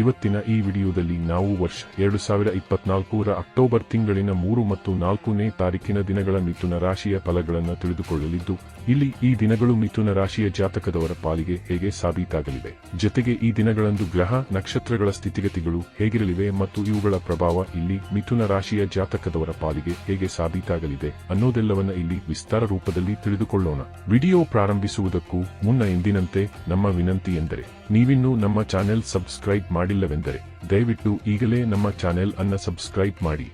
ಇವತ್ತಿನ ಈ ವಿಡಿಯೋದಲ್ಲಿ ನಾವು ವರ್ಷ ಎರಡು ಸಾವಿರ ಇಪ್ಪತ್ನಾಲ್ಕರ ಅಕ್ಟೋಬರ್ ತಿಂಗಳಿನ ಮೂರು ಮತ್ತು ನಾಲ್ಕನೇ ತಾರೀಕಿನ ದಿನಗಳ ಮಿಥುನ ರಾಶಿಯ ಫಲಗಳನ್ನು ತಿಳಿದುಕೊಳ್ಳಲಿದ್ದು, ಇಲ್ಲಿ ಈ ದಿನಗಳು ಮಿಥುನ ರಾಶಿಯ ಜಾತಕದವರ ಪಾಲಿಗೆ ಹೇಗೆ ಸಾಬೀತಾಗಲಿವೆ. ಜೊತೆಗೆ ಈ ದಿನಗಳಂದು ಗ್ರಹ, ನಕ್ಷತ್ರಗಳ ಸ್ಥಿತಿಗತಿಗಳು ಹೇಗಿರಲಿವೆ ಮತ್ತು ಇವುಗಳ ಪ್ರಭಾವ ಇಲ್ಲಿ ಮಿಥುನ ರಾಶಿಯ ಜಾತಕದವರ ಪಾಲಿಗೆ ಹೇಗೆ ಸಾಬೀತಾಗಲಿದೆ ಅನ್ನೋದೆಲ್ಲವನ್ನ ಇಲ್ಲಿ ವಿಸ್ತಾರ ರೂಪದಲ್ಲಿ ತಿಳಿದುಕೊಳ್ಳೋಣ. ವಿಡಿಯೋ ಪ್ರಾರಂಭಿಸುವುದಕ್ಕೂ ಮುನ್ನ ಎಂದಿನಂತೆ ನಮ್ಮ ವಿನಂತಿ ಎಂದರೆ, ನೀವಿನ್ನೂ ನಮ್ಮ ಚಾನೆಲ್ ಸಬ್ಸ್ಕ್ರೈಬ್ ಮಾಡಿಲ್ಲವೆಂದರೆ ದಯವಿಟ್ಟು ಈಗಲೇ ನಮ್ಮ ಚಾನೆಲ್ ಅನ್ನ ಸಬ್ಸ್ಕ್ರೈಬ್ ಮಾಡಿ.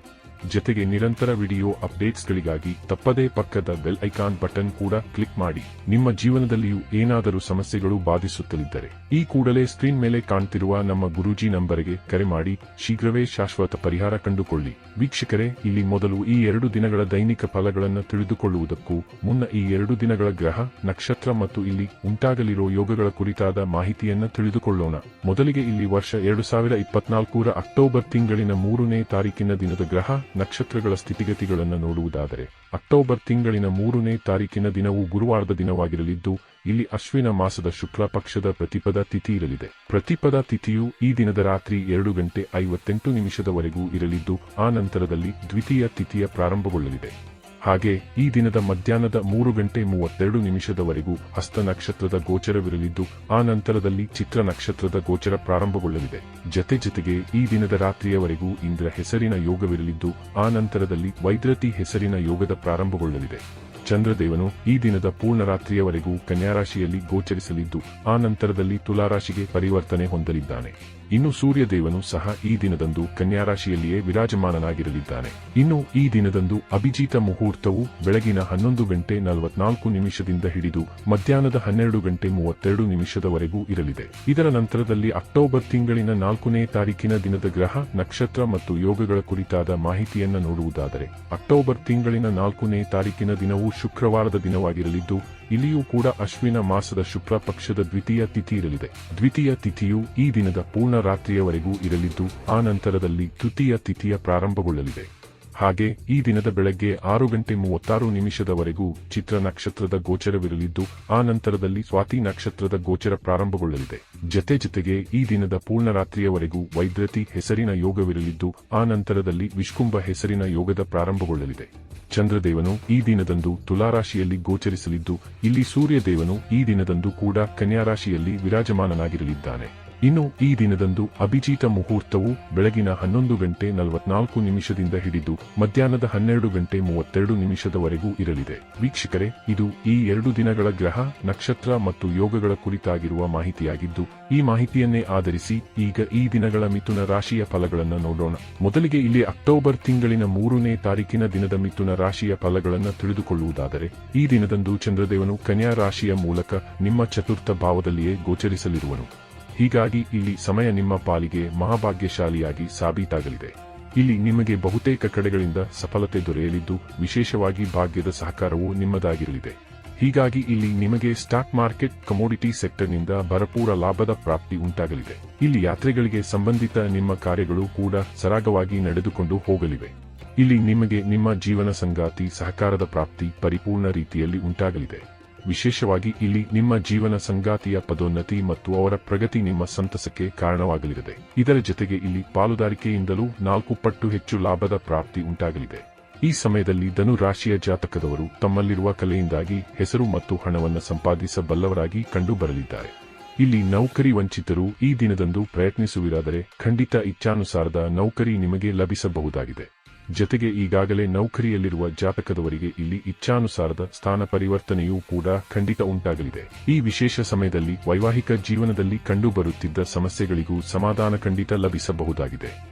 ಜೊತೆಗೆ ನಿರಂತರ ವಿಡಿಯೋ ಅಪ್ಡೇಟ್ಸ್ಗಳಿಗಾಗಿ ತಪ್ಪದೇ ಪಕ್ಕದ ಬೆಲ್ ಐಕಾನ್ ಬಟನ್ ಕೂಡ ಕ್ಲಿಕ್ ಮಾಡಿ. ನಿಮ್ಮ ಜೀವನದಲ್ಲಿಯೂ ಏನಾದರೂ ಸಮಸ್ಯೆಗಳು ಬಾಧಿಸುತ್ತಲಿದ್ದರೆ, ಈ ಕೂಡಲೇ ಸ್ಕ್ರೀನ್ ಮೇಲೆ ಕಾಣ್ತಿರುವ ನಮ್ಮ ಗುರೂಜಿ ನಂಬರ್ಗೆ ಕರೆ ಮಾಡಿ, ಶೀಘ್ರವೇ ಶಾಶ್ವತ ಪರಿಹಾರ ಕಂಡುಕೊಳ್ಳಿ. ವೀಕ್ಷಕರೇ, ಇಲ್ಲಿ ಮೊದಲು ಈ ಎರಡು ದಿನಗಳ ದೈನಿಕ ಫಲಗಳನ್ನು ತಿಳಿದುಕೊಳ್ಳುವುದಕ್ಕೂ ಮುನ್ನ ಈ ಎರಡು ದಿನಗಳ ಗ್ರಹ, ನಕ್ಷತ್ರ ಮತ್ತು ಇಲ್ಲಿ ಉಂಟಾಗಲಿರೋ ಯೋಗಗಳ ಕುರಿತಾದ ಮಾಹಿತಿಯನ್ನ ತಿಳಿದುಕೊಳ್ಳೋಣ. ಮೊದಲಿಗೆ ಇಲ್ಲಿ ವರ್ಷ ಎರಡು ಸಾವಿರದ ಅಕ್ಟೋಬರ್ ತಿಂಗಳಿನ ಮೂರನೇ ತಾರೀಕಿನ ದಿನದ ಗ್ರಹ ನಕ್ಷತ್ರಗಳ ಸ್ಥಿತಿಗತಿಗಳನ್ನು ನೋಡುವುದಾದರೆ, ಅಕ್ಟೋಬರ್ ತಿಂಗಳಿನ ಮೂರನೇ ತಾರೀಕಿನ ದಿನವು ಗುರುವಾರದ ದಿನವಾಗಿರಲಿದ್ದು, ಇಲ್ಲಿ ಅಶ್ವಿನ ಮಾಸದ ಶುಕ್ಲ ಪಕ್ಷದ ಪ್ರತಿಪದ ತಿಥಿ ಇರಲಿದೆ. ಪ್ರತಿಪದ ತಿಥಿಯು ಈ ದಿನದ ರಾತ್ರಿ ಎರಡು ಗಂಟೆ ಐವತ್ತೆಂಟು ನಿಮಿಷದವರೆಗೂ ಇರಲಿದ್ದು, ಆ ನಂತರದಲ್ಲಿ ದ್ವಿತೀಯ ತಿಥಿಯ ಪ್ರಾರಂಭಗೊಳ್ಳಲಿದೆ. ಹಾಗೆ ಈ ದಿನದ ಮಧ್ಯಾಹ್ನದ ಮೂರು ಗಂಟೆ ಮೂವತ್ತೆರಡು ನಿಮಿಷದವರೆಗೂ ಹಸ್ತ ನಕ್ಷತ್ರದ ಗೋಚರವಿರಲಿದ್ದು, ಆ ನಂತರದಲ್ಲಿ ಚಿತ್ರ ನಕ್ಷತ್ರದ ಗೋಚರ ಪ್ರಾರಂಭಗೊಳ್ಳಲಿದೆ. ಜತೆ ಜತೆಗೆ ಈ ದಿನದ ರಾತ್ರಿಯವರೆಗೂ ಇಂದ್ರ ಹೆಸರಿನ ಯೋಗವಿರಲಿದ್ದು, ಆ ನಂತರದಲ್ಲಿ ವೈದ್ರತಿ ಹೆಸರಿನ ಯೋಗದ ಪ್ರಾರಂಭಗೊಳ್ಳಲಿದೆ. ಚಂದ್ರದೇವನು ಈ ದಿನದ ಪೂರ್ಣ ರಾತ್ರಿಯವರೆಗೂ ಕನ್ಯಾರಾಶಿಯಲ್ಲಿ ಗೋಚರಿಸಲಿದ್ದು, ಆ ನಂತರದಲ್ಲಿ ತುಲಾರಾಶಿಗೆ ಪರಿವರ್ತನೆ ಹೊಂದಲಿದ್ದಾನೆ. ಇನ್ನು ಸೂರ್ಯದೇವನು ಸಹ ಈ ದಿನದಂದು ಕನ್ಯಾರಾಶಿಯಲ್ಲಿಯೇ ವಿರಾಜಮಾನನಾಗಿರಲಿದ್ದಾನೆ. ಇನ್ನು ಈ ದಿನದಂದು ಅಭಿಜಿತ ಮುಹೂರ್ತವು ಬೆಳಗಿನ ಹನ್ನೊಂದು ಗಂಟೆ ನಲವತ್ನಾಲ್ಕು ನಿಮಿಷದಿಂದ ಹಿಡಿದು ಮಧ್ಯಾಹ್ನದ ಹನ್ನೆರಡು ಗಂಟೆ ಮೂವತ್ತೆರಡು ನಿಮಿಷದವರೆಗೂ ಇರಲಿದೆ. ಇದರ ನಂತರದಲ್ಲಿ ಅಕ್ಟೋಬರ್ ತಿಂಗಳಿನ ನಾಲ್ಕನೇ ತಾರೀಕಿನ ದಿನದ ಗ್ರಹ, ನಕ್ಷತ್ರ ಮತ್ತು ಯೋಗಗಳ ಕುರಿತಾದ ಮಾಹಿತಿಯನ್ನು ನೋಡುವುದಾದರೆ, ಅಕ್ಟೋಬರ್ ತಿಂಗಳಿನ ನಾಲ್ಕನೇ ತಾರೀಕಿನ ದಿನವು ಶುಕ್ರವಾರದ ದಿನವಾಗಿರಲಿದ್ದು, ಇಲ್ಲಿಯೂ ಕೂಡ ಅಶ್ವಿನ ಮಾಸದ ಶುಕ್ರ ಪಕ್ಷದ ದ್ವಿತೀಯ ತಿಥಿ ಇರಲಿದೆ ದ್ವಿತೀಯ ತಿಥಿಯು ಈ ದಿನದ ಪೂರ್ಣ ರಾತ್ರಿಯವರೆಗೂ ಇರಲಿದ್ದು, ಆ ನಂತರದಲ್ಲಿ ತೃತೀಯ ತಿಥಿಯ ಪ್ರಾರಂಭಗೊಳ್ಳಲಿದೆ. ಹಾಗೆ ಈ ದಿನದ ಬೆಳಗ್ಗೆ ಆರು ಗಂಟೆ ಮೂವತ್ತಾರು ನಿಮಿಷದವರೆಗೂ ಚಿತ್ರ ನಕ್ಷತ್ರದ ಗೋಚರವಿರಲಿದ್ದು, ಆ ನಂತರದಲ್ಲಿ ಸ್ವಾತಿ ನಕ್ಷತ್ರದ ಗೋಚರ ಪ್ರಾರಂಭಗೊಳ್ಳಲಿದೆ. ಜತೆ ಜತೆಗೆ ಈ ದಿನದ ಪೂರ್ಣರಾತ್ರಿಯವರೆಗೂ ವೈದ್ರತಿ ಹೆಸರಿನ ಯೋಗವಿರಲಿದ್ದು, ಆ ನಂತರದಲ್ಲಿ ವಿಷ್ಕುಂಭ ಹೆಸರಿನ ಯೋಗದ ಪ್ರಾರಂಭಗೊಳ್ಳಲಿದೆ. ಚಂದ್ರದೇವನು ಈ ದಿನದಂದು ತುಲಾರಾಶಿಯಲ್ಲಿ ಗೋಚರಿಸಲಿದ್ದು, ಇಲ್ಲಿ ಸೂರ್ಯದೇವನು ಈ ದಿನದಂದು ಕೂಡ ಕನ್ಯಾರಾಶಿಯಲ್ಲಿ ವಿರಾಜಮಾನನಾಗಿರಲಿದ್ದಾನೆ. ಇನ್ನು ಈ ದಿನದಂದು ಅಭಿಜಿತ ಮುಹೂರ್ತವು ಬೆಳಗಿನ ಹನ್ನೊಂದು ಗಂಟೆ ನಲವತ್ನಾಲ್ಕು ನಿಮಿಷದಿಂದ ಹಿಡಿದು ಮಧ್ಯಾಹ್ನದ ಹನ್ನೆರಡು ಗಂಟೆ ಮೂವತ್ತೆರಡು ನಿಮಿಷದವರೆಗೂ ಇರಲಿದೆ. ವೀಕ್ಷಕರೇ, ಇದು ಈ ಎರಡು ದಿನಗಳ ಗ್ರಹ, ನಕ್ಷತ್ರ ಮತ್ತು ಯೋಗಗಳ ಕುರಿತಾಗಿರುವ ಮಾಹಿತಿಯಾಗಿದ್ದು, ಈ ಮಾಹಿತಿಯನ್ನೇ ಆಧರಿಸಿ ಈಗ ಈ ದಿನಗಳ ಮಿಥುನ ರಾಶಿಯ ಫಲಗಳನ್ನು ನೋಡೋಣ. ಮೊದಲಿಗೆ ಇಲ್ಲಿ ಅಕ್ಟೋಬರ್ ತಿಂಗಳಿನ ಮೂರನೇ ತಾರೀಕಿನ ದಿನದ ಮಿಥುನ ರಾಶಿಯ ಫಲಗಳನ್ನು ತಿಳಿದುಕೊಳ್ಳುವುದಾದರೆ, ಈ ದಿನದಂದು ಚಂದ್ರದೇವನು ಕನ್ಯಾ ರಾಶಿಯ ಮೂಲಕ ನಿಮ್ಮ ಚತುರ್ಥ ಭಾವದಲ್ಲಿಯೇ ಗೋಚರಿಸಲಿರುವನು. ಹೀಗಾಗಿ ಇಲ್ಲಿ ಸಮಯ ನಿಮ್ಮ ಪಾಲಿಗೆ ಮಹಾಭಾಗ್ಯಶಾಲಿಯಾಗಿ ಸಾಬೀತಾಗಲಿದೆ. ಇಲ್ಲಿ ನಿಮಗೆ ಬಹುತೇಕ ಕಡೆಗಳಿಂದ ಸಫಲತೆ ದೊರೆಯಲಿದ್ದು, ವಿಶೇಷವಾಗಿ ಭಾಗ್ಯದ ಸಹಕಾರವು ನಿಮ್ಮದಾಗಿರಲಿದೆ. ಹೀಗಾಗಿ ಇಲ್ಲಿ ನಿಮಗೆ ಸ್ಟಾಕ್ ಮಾರ್ಕೆಟ್ ಕಮೋಡಿಟಿ ಸೆಕ್ಟರ್ನಿಂದ ಭರಪೂರ ಲಾಭದ ಪ್ರಾಪ್ತಿ ಉಂಟಾಗಲಿದೆ. ಇಲ್ಲಿ ಯಾತ್ರೆಗಳಿಗೆ ಸಂಬಂಧಿತ ನಿಮ್ಮ ಕಾರ್ಯಗಳು ಕೂಡ ಸರಾಗವಾಗಿ ನಡೆದುಕೊಂಡು ಹೋಗಲಿವೆ. ಇಲ್ಲಿ ನಿಮಗೆ ನಿಮ್ಮ ಜೀವನ ಸಂಗಾತಿ ಸಹಕಾರದ ಪ್ರಾಪ್ತಿ ಪರಿಪೂರ್ಣ ರೀತಿಯಲ್ಲಿ ಉಂಟಾಗಲಿದೆ. ವಿಶೇಷವಾಗಿ ಇಲ್ಲಿ ನಿಮ್ಮ ಜೀವನ ಸಂಗಾತಿಯ ಪದೋನ್ನತಿ ಮತ್ತು ಅವರ ಪ್ರಗತಿ ನಿಮ್ಮ ಸಂತಸಕ್ಕೆ ಕಾರಣವಾಗಲಿದೆ. ಇದರ ಜೊತೆಗೆ ಇಲ್ಲಿ ಪಾಲುದಾರಿಕೆಯಿಂದಲೂ ನಾಲ್ಕು ಪಟ್ಟು ಹೆಚ್ಚು ಲಾಭದ ಪ್ರಾಪ್ತಿ ಉಂಟಾಗಲಿದೆ. ಈ ಸಮಯದಲ್ಲಿ ಧನು ರಾಶಿಯ ಜಾತಕದವರು ತಮ್ಮಲ್ಲಿರುವ ಕಲೆಯಿಂದಾಗಿ ಹೆಸರು ಮತ್ತು ಹಣವನ್ನು ಸಂಪಾದಿಸಬಲ್ಲವರಾಗಿ ಕಂಡುಬರಲಿದ್ದಾರೆ. ಇಲ್ಲಿ ನೌಕರಿ ವಂಚಿತರು ಈ ದಿನದಂದು ಪ್ರಯತ್ನಿಸುವಿರಾದರೆ ಖಂಡಿತ ಇಚ್ಛಾನುಸಾರದ ನೌಕರಿ ನಿಮಗೆ ಲಭಿಸಬಹುದಾಗಿದೆ. ಜೊತೆಗೆ ಈಗಾಗಲೇ ನೌಕರಿಯಲ್ಲಿರುವ ಜಾತಕದವರಿಗೆ ಇಲ್ಲಿ ಇಚ್ಛಾನುಸಾರದ ಸ್ಥಾನ ಪರಿವರ್ತನೆಯೂ ಕೂಡ ಖಂಡಿತ ಉಂಟಾಗಲಿದೆ. ಈ ವಿಶೇಷ ಸಮಯದಲ್ಲಿ ವೈವಾಹಿಕ ಜೀವನದಲ್ಲಿ ಕಂಡುಬರುತ್ತಿದ್ದ ಸಮಸ್ಯೆಗಳಿಗೂ ಸಮಾಧಾನ ಖಂಡಿತ ಲಭಿಸಬಹುದಾಗಿದೆ.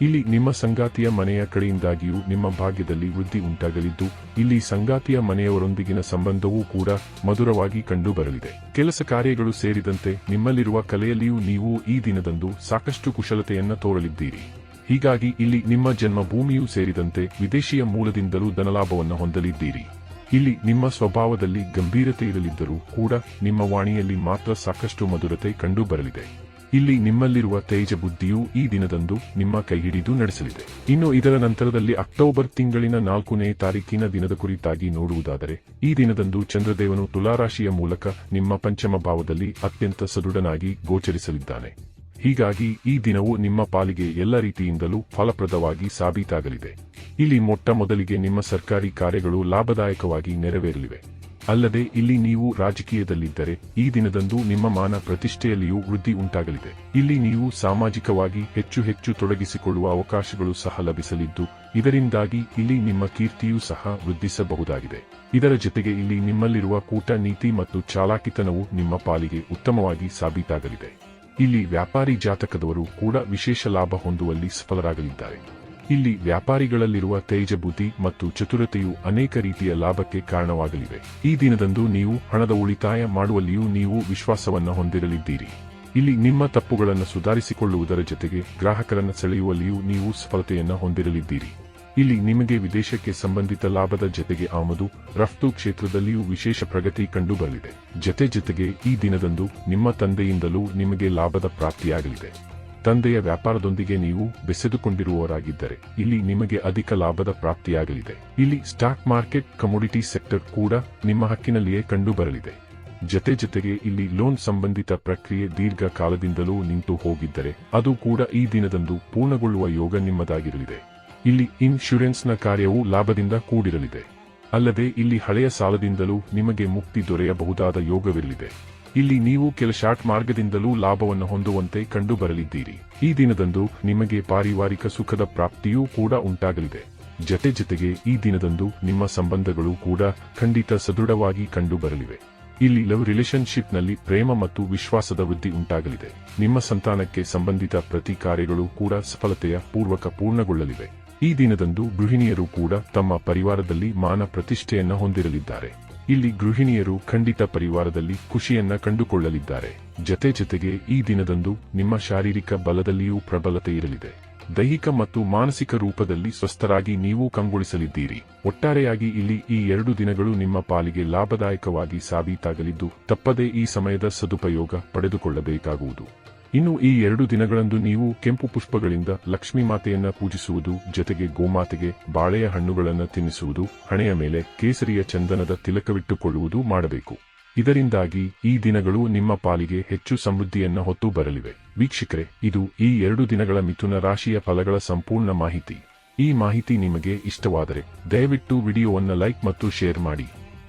ಇಲ್ಲಿ ನಿಮ್ಮ ಸಂಗಾತಿಯ ಮನೆಯ ಕಡೆಯಿಂದಾಗಿಯೂ ನಿಮ್ಮ ಭಾಗ್ಯದಲ್ಲಿ ವೃದ್ಧಿ ಉಂಟಾಗಲಿದ್ದು, ಇಲ್ಲಿ ಸಂಗಾತಿಯ ಮನೆಯವರೊಂದಿಗಿನ ಸಂಬಂಧವೂ ಕೂಡ ಮಧುರವಾಗಿ ಕಂಡುಬರಲಿದೆ. ಕೆಲಸ ಕಾರ್ಯಗಳು ಸೇರಿದಂತೆ ನಿಮ್ಮಲ್ಲಿರುವ ಕಲೆಯಲ್ಲಿಯೂ ನೀವು ಈ ದಿನದಂದು ಸಾಕಷ್ಟು ಕುಶಲತೆಯನ್ನ ತೋರಲಿದ್ದೀರಿ. ಹೀಗಾಗಿ ಇಲ್ಲಿ ನಿಮ್ಮ ಜನ್ಮಭೂಮಿಯೂ ಸೇರಿದಂತೆ ವಿದೇಶಿಯ ಮೂಲದಿಂದಲೂ ಧನಲಾಭವನ್ನು ಹೊಂದಲಿದ್ದೀರಿ. ಇಲ್ಲಿ ನಿಮ್ಮ ಸ್ವಭಾವದಲ್ಲಿ ಗಂಭೀರತೆ ಇರಲಿದ್ದರೂ ಕೂಡ ನಿಮ್ಮ ವಾಣಿಯಲ್ಲಿ ಮಾತ್ರ ಸಾಕಷ್ಟು ಮಧುರತೆ ಕಂಡುಬರಲಿದೆ. ಇಲ್ಲಿ ನಿಮ್ಮಲ್ಲಿರುವ ತೇಜ ಬುದ್ಧಿಯು ಈ ದಿನದಂದು ನಿಮ್ಮ ಕೈಹಿಡಿದು ನಡೆಸಲಿದೆ. ಇನ್ನು ಇದರ ನಂತರದಲ್ಲಿ ಅಕ್ಟೋಬರ್ ತಿಂಗಳಿನ ನಾಲ್ಕನೇ ತಾರೀಕಿನ ದಿನದ ಕುರಿತಾಗಿ ನೋಡುವುದಾದರೆ, ಈ ದಿನದಂದು ಚಂದ್ರದೇವನು ತುಲಾರಾಶಿಯ ಮೂಲಕ ನಿಮ್ಮ ಪಂಚಮ ಭಾವದಲ್ಲಿ ಅತ್ಯಂತ ಸದೃಢನಾಗಿ ಗೋಚರಿಸಲಿದ್ದಾನೆ. ಹೀಗಾಗಿ ಈ ದಿನವು ನಿಮ್ಮ ಪಾಲಿಗೆ ಎಲ್ಲ ರೀತಿಯಿಂದಲೂ ಫಲಪ್ರದವಾಗಿ ಸಾಬೀತಾಗಲಿದೆ. ಇಲ್ಲಿ ಮೊಟ್ಟ ಮೊದಲಿಗೆ ನಿಮ್ಮ ಸರ್ಕಾರಿ ಕಾರ್ಯಗಳು ಲಾಭದಾಯಕವಾಗಿ ನೆರವೇರಲಿವೆ. ಅಲ್ಲದೆ ಇಲ್ಲಿ ನೀವು ರಾಜಕೀಯದಲ್ಲಿದ್ದರೆ, ಈ ದಿನದಂದು ನಿಮ್ಮ ಮಾನ ಪ್ರತಿಷ್ಠೆಯಲ್ಲಿಯೂ ವೃದ್ಧಿ ಉಂಟಾಗಲಿದೆ. ಇಲ್ಲಿ ನೀವು ಸಾಮಾಜಿಕವಾಗಿ ಹೆಚ್ಚು ಹೆಚ್ಚು ತೊಡಗಿಸಿಕೊಳ್ಳುವ ಅವಕಾಶಗಳು ಸಹ ಲಭಿಸಲಿದ್ದು, ಇದರಿಂದಾಗಿ ಇಲ್ಲಿ ನಿಮ್ಮ ಕೀರ್ತಿಯೂ ಸಹ ವೃದ್ಧಿಸಬಹುದಾಗಿದೆ. ಇದರ ಜೊತೆಗೆ ಇಲ್ಲಿ ನಿಮ್ಮಲ್ಲಿರುವ ಕೂಟ ನೀತಿ ಮತ್ತು ಚಾಲಾಕಿತನವು ನಿಮ್ಮ ಪಾಲಿಗೆ ಉತ್ತಮವಾಗಿ ಸಾಬೀತಾಗಲಿದೆ. ಇಲ್ಲಿ ವ್ಯಾಪಾರಿ ಜಾತಕದವರು ಕೂಡ ವಿಶೇಷ ಲಾಭ ಹೊಂದುವಲ್ಲಿ ಸಫಲರಾಗಲಿದ್ದಾರೆ. ಇಲ್ಲಿ ವ್ಯಾಪಾರಿಗಳಲ್ಲಿರುವ ತೇಜ ಬುದ್ಧಿ ಮತ್ತು ಚತುರತೆಯು ಅನೇಕ ರೀತಿಯ ಲಾಭಕ್ಕೆ ಕಾರಣವಾಗಲಿವೆ. ಈ ದಿನದಂದು ನೀವು ಹಣದ ಉಳಿತಾಯ ಮಾಡುವಲ್ಲಿಯೂ ನೀವು ವಿಶ್ವಾಸವನ್ನು ಹೊಂದಿರಲಿದ್ದೀರಿ. ಇಲ್ಲಿ ನಿಮ್ಮ ತಪ್ಪುಗಳನ್ನು ಸುಧಾರಿಸಿಕೊಳ್ಳುವುದರ ಜೊತೆಗೆ ಗ್ರಾಹಕರನ್ನು ಸೆಳೆಯುವಲ್ಲಿಯೂ ನೀವು ಸಫಲತೆಯನ್ನು ಹೊಂದಿರಲಿದ್ದೀರಿ. ಇಲ್ಲಿ ನಿಮಗೆ ವಿದೇಶಕ್ಕೆ ಸಂಬಂಧಿತ ಲಾಭದ ಜೊತೆಗೆ ಆಮದು, ರಫ್ತು ಕ್ಷೇತ್ರದಲ್ಲಿಯೂ ವಿಶೇಷ ಪ್ರಗತಿ ಕಂಡುಬರಲಿದೆ. ಜತೆ ಜೊತೆಗೆ ಈ ದಿನದಂದು ನಿಮ್ಮ ತಂದೆಯಿಂದಲೂ ನಿಮಗೆ ಲಾಭದ ಪ್ರಾಪ್ತಿಯಾಗಲಿದೆ. ತಂದೆಯ ವ್ಯಾಪಾರದೊಂದಿಗೆ ನೀವು ಬೆಸೆದುಕೊಂಡಿರುವವರಾಗಿದ್ದರೆ, ಇಲ್ಲಿ ನಿಮಗೆ ಅಧಿಕ ಲಾಭದ ಪ್ರಾಪ್ತಿಯಾಗಲಿದೆ. ಇಲ್ಲಿ ಸ್ಟಾಕ್ ಮಾರ್ಕೆಟ್, ಕಮೋಡಿಟಿ ಸೆಕ್ಟರ್ ಕೂಡ ನಿಮ್ಮ ಹಕ್ಕಿನಲ್ಲಿಯೇ ಕಂಡುಬರಲಿದೆ. ಜತೆ ಜೊತೆಗೆ ಇಲ್ಲಿ ಲೋನ್ ಸಂಬಂಧಿತ ಪ್ರಕ್ರಿಯೆ ದೀರ್ಘ ಕಾಲದಿಂದಲೂ ನಿಂತು ಹೋಗಿದ್ದರೆ, ಅದು ಕೂಡ ಈ ದಿನದಂದು ಪೂರ್ಣಗೊಳ್ಳುವ ಯೋಗ ನಿಮ್ಮದಾಗಿರಲಿದೆ. ಇಲ್ಲಿ ಇನ್ಶೂರೆನ್ಸ್ನ ಕಾರ್ಯವು ಲಾಭದಿಂದ ಕೂಡಿರಲಿದೆ. ಅಲ್ಲದೆ ಇಲ್ಲಿ ಹಳೆಯ ಸಾಲದಿಂದಲೂ ನಿಮಗೆ ಮುಕ್ತಿ ದೊರೆಯಬಹುದಾದ ಯೋಗವಿರಲಿದೆ. ಇಲ್ಲಿ ನೀವು ಕೆಲ ಶಾರ್ಟ್ ಮಾರ್ಗದಿಂದಲೂ ಲಾಭವನ್ನು ಹೊಂದುವಂತೆ ಕಂಡುಬರಲಿದ್ದೀರಿ. ಈ ದಿನದಂದು ನಿಮಗೆ ಪಾರಿವಾರಿಕ ಸುಖದ ಪ್ರಾಪ್ತಿಯೂ ಕೂಡ ಉಂಟಾಗಲಿದೆ. ಜತೆ ಜೊತೆಗೆ ಈ ದಿನದಂದು ನಿಮ್ಮ ಸಂಬಂಧಗಳು ಕೂಡ ಖಂಡಿತ ಸದೃಢವಾಗಿ ಕಂಡುಬರಲಿವೆ. ಇಲ್ಲಿ ಲವ್ ರಿಲೇಶನ್ಶಿಪ್ನಲ್ಲಿ ಪ್ರೇಮ ಮತ್ತು ವಿಶ್ವಾಸದ ವೃದ್ಧಿ ಉಂಟಾಗಲಿದೆ. ನಿಮ್ಮ ಸಂತಾನಕ್ಕೆ ಸಂಬಂಧಿತ ಪ್ರತಿ ಕಾರ್ಯಗಳು ಕೂಡ ಸಫಲತೆಯ ಪೂರ್ವಕ ಪೂರ್ಣಗೊಳ್ಳಲಿವೆ. ಈ ದಿನದಂದು ಗೃಹಿಣಿಯರು ಕೂಡ ತಮ್ಮ ಪರಿವಾರದಲ್ಲಿ ಮಾನ ಪ್ರತಿಷ್ಠೆಯನ್ನು ಹೊಂದಿರಲಿದ್ದಾರೆ. ಇಲ್ಲಿ ಗೃಹಿಣಿಯರು ಖಂಡಿತ ಪರಿವಾರದಲ್ಲಿ ಖುಷಿಯನ್ನ ಕಂಡುಕೊಳ್ಳಲಿದ್ದಾರೆ. ಜತೆ ಜತೆಗೆ ಈ ದಿನದಂದು ನಿಮ್ಮ ಶಾರೀರಿಕ ಬಲದಲ್ಲಿಯೂ ಪ್ರಬಲತೆ ಇರಲಿದೆ. ದೈಹಿಕ ಮತ್ತು ಮಾನಸಿಕ ರೂಪದಲ್ಲಿ ಸ್ವಸ್ಥರಾಗಿ ನೀವು ಕಂಗೊಳಿಸಲಿದ್ದೀರಿ. ಒಟ್ಟಾರೆಯಾಗಿ ಇಲ್ಲಿ ಈ ಎರಡು ದಿನಗಳು ನಿಮ್ಮ ಪಾಲಿಗೆ ಲಾಭದಾಯಕವಾಗಿ ಸಾಬೀತಾಗಲಿದ್ದು, ತಪ್ಪದೇ ಈ ಸಮಯದ ಸದುಪಯೋಗ ಪಡೆದುಕೊಳ್ಳಬೇಕಾಗುವುದು. ಇನ್ನು ಈ ಎರಡು ದಿನಗಳಂದು ನೀವು ಕೆಂಪು ಪುಷ್ಪಗಳಿಂದ ಲಕ್ಷ್ಮೀ ಮಾತೆಯನ್ನ ಪೂಜಿಸುವುದು, ಜೊತೆಗೆ ಗೋಮಾತೆಗೆ ಬಾಳೆಯ ಹಣ್ಣುಗಳನ್ನು ತಿನ್ನಿಸುವುದು, ಹಣೆಯ ಮೇಲೆ ಕೇಸರಿಯ ಚಂದನದ ತಿಲಕವಿಟ್ಟುಕೊಳ್ಳುವುದು ಮಾಡಬೇಕು. ಇದರಿಂದಾಗಿ ಈ ದಿನಗಳು ನಿಮ್ಮ ಪಾಲಿಗೆ ಹೆಚ್ಚು ಸಮೃದ್ಧಿಯನ್ನ ಹೊತ್ತು ಬರಲಿವೆ. ವೀಕ್ಷಕರೇ, ಇದು ಈ ಎರಡು ದಿನಗಳ ಮಿಥುನ ರಾಶಿಯ ಫಲಗಳ ಸಂಪೂರ್ಣ ಮಾಹಿತಿ. ಈ ಮಾಹಿತಿ ನಿಮಗೆ ಇಷ್ಟವಾದರೆ ದಯವಿಟ್ಟು ವಿಡಿಯೋವನ್ನು ಲೈಕ್ ಮತ್ತು ಶೇರ್ ಮಾಡಿ.